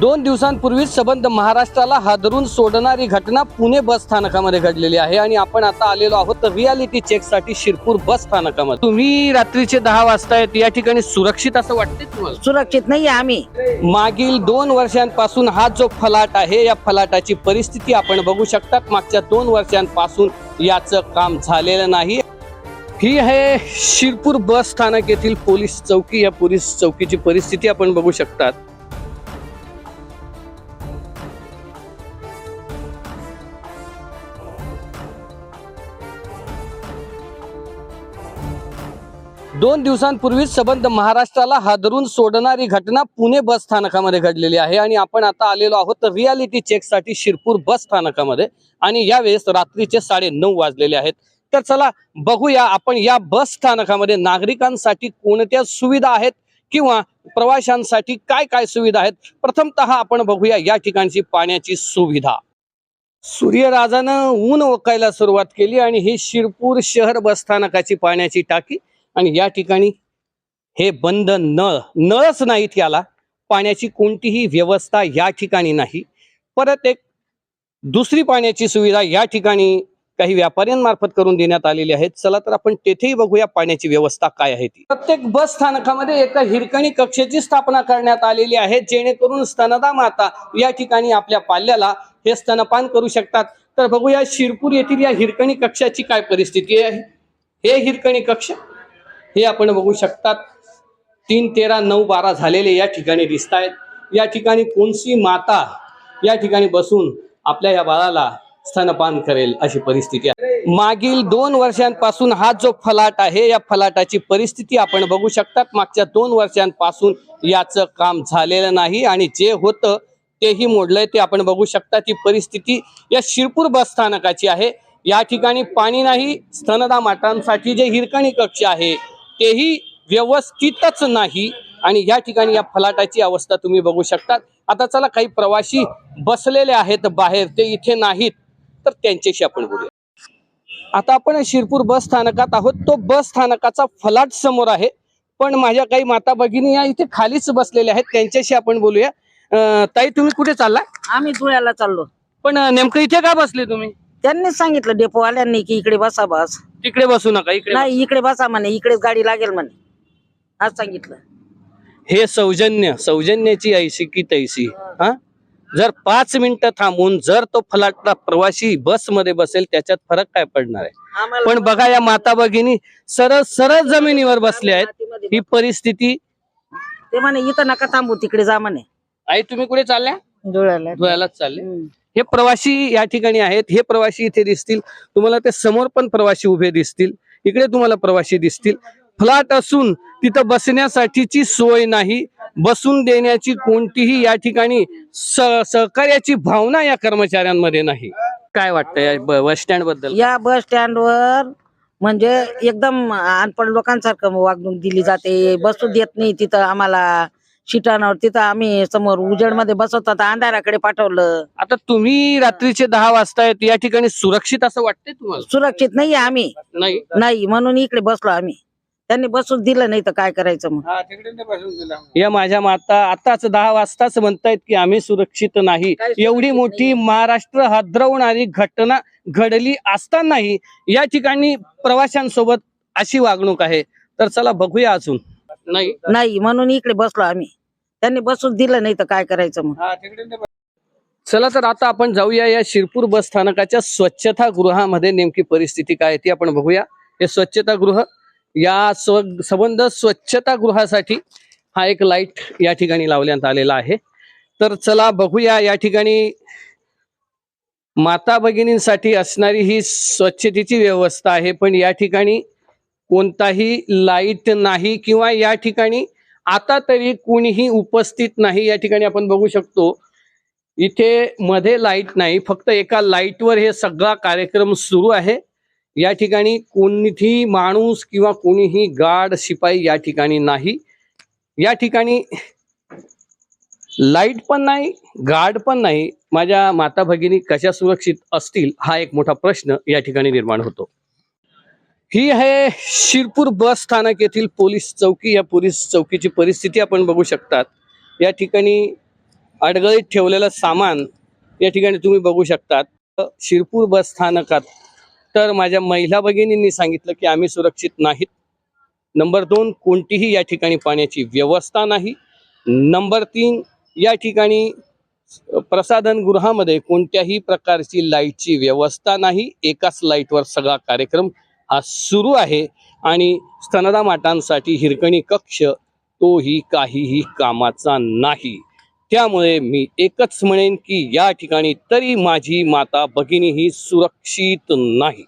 दोन दिवसांपूर्वी संबंध महाराष्ट्राला हादरून सोडणारी घटना पुणे बस स्थानकामध्ये घडलेली आहे आणि आपण आता आलेलो आहोत रियालिटी चेकसाठी शिरपूर बस स्थानकामध्ये. तुम्ही रात्रीचे दहा वाजता आहेत या ठिकाणी सुरक्षित असं वाटते तुम्हाला? सुरक्षित नाही आम्ही. मागील दोन वर्षांपासून हा जो फलाट आहे या फलाटाची परिस्थिती आपण बघू शकतात. मागच्या दोन वर्षांपासून याचं काम झालेलं नाही. ही आहे शिरपूर बस स्थानक येथील पोलीस चौकी. या पोलीस चौकीची परिस्थिती आपण बघू शकतात. दोन दिवसांपूर्वी सबंध महाराष्ट्राला हादरून सोडणारी घटना पुणे बस स्थानकामध्ये घडलेली आहे आणि आपण आता आलेलो आहोत रियालिटी चेकसाठी शिरपूर बस स्थानकामध्ये आणि यावेळेस रात्रीचे साडे नऊ वाजलेले आहेत. तर चला बघूया आपण या बस स्थानकामध्ये नागरिकांसाठी कोणत्या सुविधा आहेत किंवा प्रवाशांसाठी काय काय सुविधा आहेत. प्रथमतः आपण बघूया या ठिकाणची पाण्याची सुविधा. सूर्यराजानं ऊन ओकायला सुरुवात केली आणि ही शिरपूर शहर बस स्थानकाची पाण्याची टाकी आणि या ठिकाणी हे बंद नळ नळच नाहीत याला. पाण्याची कोणतीही व्यवस्था या ठिकाणी नाही. परत एक दुसरी पाण्याची सुविधा या ठिकाणी काही व्यापाऱ्यांमार्फत करून देण्यात आलेली आहे. चला तर आपण तेथेही बघूया पाण्याची व्यवस्था काय आहे ती. प्रत्येक बस स्थानकामध्ये एका हिरकणी कक्षेची स्थापना करण्यात आलेली आहे. जेणेकरून स्तनदा माता या ठिकाणी आपल्या पाल्याला हे स्तनपान करू शकतात. तर बघूया शिरपूर येथील या हिरकणी कक्षाची काय परिस्थिती आहे. हे हिरकणी कक्ष हे आपण बघू शकतात. तीन तेरा नऊ बारा झालेले या ठिकाणी दिसत आहेत या ठिकाणी कोणसी माता या ठिकाणी बसून आपल्या या बाळाला स्तनपान करेल अशी परिस्थिती आहे. मागील दोन वर्षांपासून हा जो फलाट आहे या फलाटाची परिस्थिती आपण बघू शकतात. मागच्या दोन वर्षांपासून याचं काम झालेलं नाही आणि जे होतं तेही मोडलंय. ते आपण बघू शकता ती परिस्थिती या शिरपूर बस स्थानकाची आहे. या ठिकाणी पाणी नाही स्तनदा मातांसाठी जे हिरकणी कक्ष आहे तेही व्यवस्थितच नाही. आणि या ठिकाणी या फलाटाची अवस्था तुम्ही बघू शकतात. आता चला काही प्रवासी बसलेले आहेत बाहेर ते इथे नाहीत. तर त्यांच्याशी आपण बोलूया. आता आपण शिरपूर बस स्थानकात आहोत. तो बस स्थानकाचा फलाट समोर आहे. पण माझ्या काही माता भगिनी या इथे खालीच बसलेल्या आहेत. त्यांच्याशी आपण बोलूया. ताई तुम्ही कुठे चालला आम्ही धुळ्याला चाललो. पण नेमकं इथे का बसले तुम्ही? त्यांनीच सांगितलं डेपोवाल्यांनी की इकडे बसा बस. तिकडे बसू नका इकडे नाही इकडे बसा म्हणे इकडेच गाडी लागेल म्हणे. आज सांगितलं. हे सौजन्य सौजन्याची ऐशी की तैसी हा? जर पाच मिनिटं थांबून जर तो फलाटला प्रवासी बसमध्ये बसेल त्याच्यात फरक काय पडणार आहे? आम्हाला पण बघा या माता भगिनी सरळ सरळ जमिनीवर बसल्या आहेत. ही परिस्थिती ते म्हणे इथं नका थांबू तिकडे जा म्हणे. आई तुम्ही कुठे चालल्या? धुळ्याला. धुळ्यालाच चालले. हम्म. हे प्रवासी या ठिकाणी आहेत हे प्रवासी इथे दिसतील. तुम्हाला ते समोर पण प्रवासी उभे दिसतील. इकडे तुम्हाला प्रवासी दिसतील. फ्लॅट असून तिथं बसण्यासाठीची सोय नाही. बसून देण्याची कोणतीही या ठिकाणी सहकार्याची भावना या कर्मचाऱ्यांमध्ये नाही. काय वाटतं या बस स्टँडबद्दल? या बस स्टँडवर म्हणजे एकदम अनपण लोकांसारखं वागणूक दिली जाते. बसू देत नाही तिथं आम्हाला. शिटांवर तिथं आम्ही समोर उजेडमध्ये बसवत होता अंधाराकडे पाठवलं. आता तुम्ही रात्रीचे दहा वाजता आहेत या ठिकाणी सुरक्षित असं वाटतंय तुम्हाला? सुरक्षित नाही आम्ही. नाही? नाही म्हणून इकडे बसलो आम्ही. त्यांनी बसूच दिलं नाही तर काय करायचं मग? या माझ्या माता आताच दहा वाजताच म्हणतायत की आम्ही सुरक्षित नाही. एवढी मोठी महाराष्ट्र हादरवणारी घटना घडली असतानाही या ठिकाणी प्रवाशांसोबत अशी वागणूक आहे. तर चला बघूया अजून. नाही नाही म्हणून इकडे बसलो आम्ही. त्यांनी बसूच दिलं नाही तर काय करायचं मग? चला तर आता आपण जाऊया या शिरपूर बस स्थानकाच्या स्वच्छता गृहामध्ये नेमकी परिस्थिती काय ती आपण बघूया. हे स्वच्छता गृह या स्व संबंध स्वच्छता गृहासाठी हा एक लाइट या ठिकाणी लावण्यात आलेला आहे. तर चला बघूया या ठिकाणी माता भगिनींसाठी असणारी ही स्वच्छतेची व्यवस्था आहे पण या ठिकाणी कोणताही लाइट नाही किंवा या ठिकाणी आता तरी कुणीही उपस्थित नाही या ठिकाणी आपण बघू शकतो. इथे मध्ये लाइट नाही फक्त एका लाईटवर हे सगळा कार्यक्रम सुरू आहे. या ठिकाणी कोणीही माणूस किंवा कोणीही गार्ड शिपाई या ठिकाणी नाही. या ठिकाणी लाइट पण नाही गार्ड पण नाही. माझ्या माता भगिनी कशा सुरक्षित असतील हा एक मोठा प्रश्न या ठिकाणी निर्माण होतो. ही आहे शिरपूर बस स्थानक येथील पोलीस चौकी. या पोलीस चौकीची परिस्थिती आपण बघू शकतात. या ठिकाणी अडगळीत ठेवलेलं सामान या ठिकाणी तुम्ही बघू शकतात. शिरपूर बस स्थानकात तर माझ्या महिला भगिनींनी सांगितलं की आम्ही सुरक्षित नाहीत. नंबर दोन कोणतीही या ठिकाणी पाण्याची व्यवस्था नाही. नंबर तीन या ठिकाणी प्रसाधनगृहामध्ये कोणत्याही प्रकारची लाईटची व्यवस्था नाही. एकाच लाईटवर सगळा कार्यक्रम हा सुरू आहे आणि स्तनदा माटांसाठी हिरकणी कक्ष तोही काहीही कामाचा नाही. त्यामुळे मी एकच म्हणेन की या ठिकाणी तरी माझी माता भगिनी ही सुरक्षित नाही.